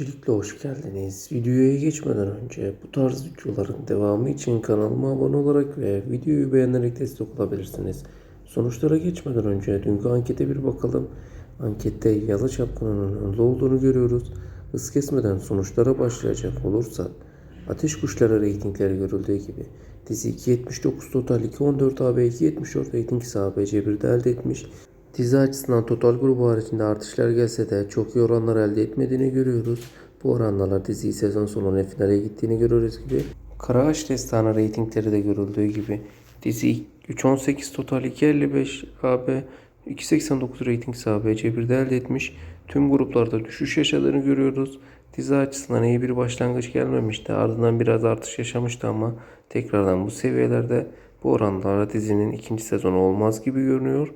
Öncelikle hoş geldiniz. Videoya geçmeden önce bu tarz videoların devamı için kanalıma abone olarak ve videoyu beğenerek destek olabilirsiniz. Sonuçlara geçmeden önce dünkü ankete bir bakalım. Ankette Yalı Çapkını'nın önde olduğunu görüyoruz. Hız kesmeden sonuçlara başlayacak olursak Ateş Kuşları reytingleri görüldüğü gibi dizi 2.79 total 2.14 AB 2.74 reyting ise ABC1'de elde etmiş. Dizi açısından total grubu haricinde artışlar gelse de çok iyi oranlar elde etmediğini görüyoruz. Bu oranlarla diziyi sezon sonuna finale gittiğini görüyoruz gibi. Karaağaç Destanı reytingleri de görüldüğü gibi dizi 3.18 total 2.55 AB 2.89 reyting ise ABC1'de elde etmiş. Tüm gruplarda düşüş yaşadığını görüyoruz. Dizi açısından iyi bir başlangıç gelmemişti. Ardından biraz artış yaşamıştı ama tekrardan bu seviyelerde bu oranlarla dizinin ikinci sezonu olmaz gibi görünüyor.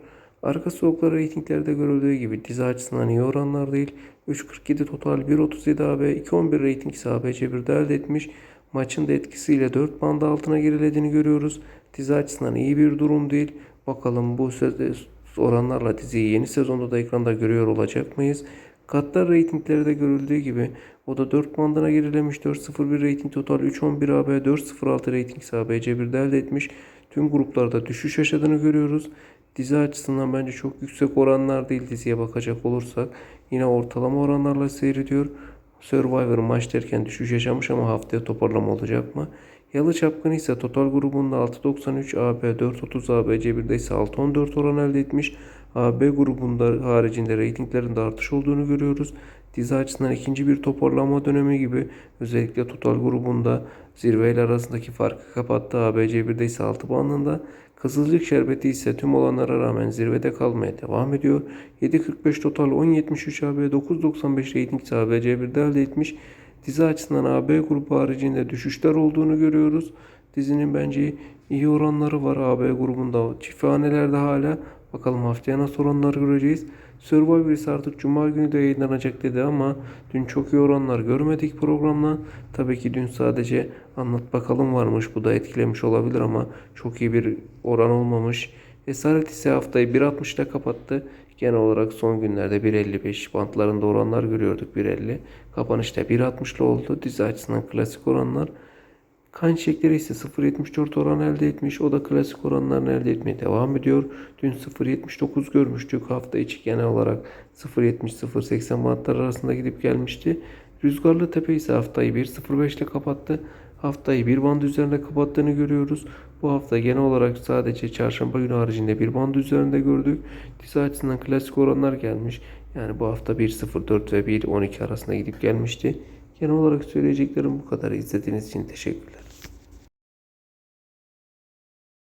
Arka soğukları reytinglerde görüldüğü gibi dizi açısından iyi oranlar değil. 3.47 total 1.37 AB 2.11 reyting ise ABC1'de elde etmiş. Maçın da etkisiyle 4 banda altına gerilediğini görüyoruz. Dizi açısından iyi bir durum değil. Bakalım bu oranlarla diziyi yeni sezonda da ekranda görüyor olacak mıyız? Katlar reytingleri de görüldüğü gibi o da 4 bandına gerilemiş. 4.01 reyting total 3.11 AB 4.06 reyting ise ABC1'de elde etmiş. Tüm gruplarda düşüş yaşadığını görüyoruz. Dizi açısından bence çok yüksek oranlar değil diziye bakacak olursak. Yine ortalama oranlarla seyrediyor. Survivor maç derken düşüş yaşamış ama haftaya toparlama olacak mı? Yalı Çapkını ise total grubunda 6.93 AB 4.30 ABC1'de ise 6.14 oran elde etmiş. AB grubunda haricinde reytinglerinde artış olduğunu görüyoruz. Dizi açısından ikinci bir toparlama dönemi gibi özellikle total grubunda zirveyle arasındaki farkı kapattı. ABC1'de ise 6 bandında. Kızılcık Şerbeti ise tüm olanlara rağmen zirvede kalmaya devam ediyor. 7.45 total 10.73 AB 9.95 reyting ise ABC1'de elde etmiş. Dizi açısından AB grubu haricinde düşüşler olduğunu görüyoruz. Dizinin bence iyi oranları var AB grubunda. Çifthanelerde hala bakalım haftaya nasıl oranlar göreceğiz. Survivor ise artık Cuma günü de yayınlanacak dedi ama dün çok iyi oranlar görmedik programla. Tabii ki dün sadece anlat bakalım varmış bu da etkilemiş olabilir ama çok iyi bir oran olmamış. Esaret ise haftayı 1.60'da kapattı. Genel olarak son günlerde 1.55 bantlarında oranlar görüyorduk 1.50. Kapanışta 1.60'lı oldu. Dizi açısından klasik oranlar. Kan çiçekleri ise 0.74 oran elde etmiş. O da klasik oranlarını elde etmeye devam ediyor. Dün 0.79 görmüştük. Hafta içi genel olarak 0.70-0.80 bantlar arasında gidip gelmişti. Rüzgarlı Tepe ise haftayı 1.05 ile kapattı. Haftayı bir band üzerinde kapattığını görüyoruz. Bu hafta genel olarak sadece çarşamba günü haricinde bir band üzerinde gördük. Dizi açısından klasik oranlar gelmiş. Yani bu hafta 1.04 ve 1.12 arasında gidip gelmişti. Genel olarak söyleyeceklerim bu kadar. İzlediğiniz için teşekkürler.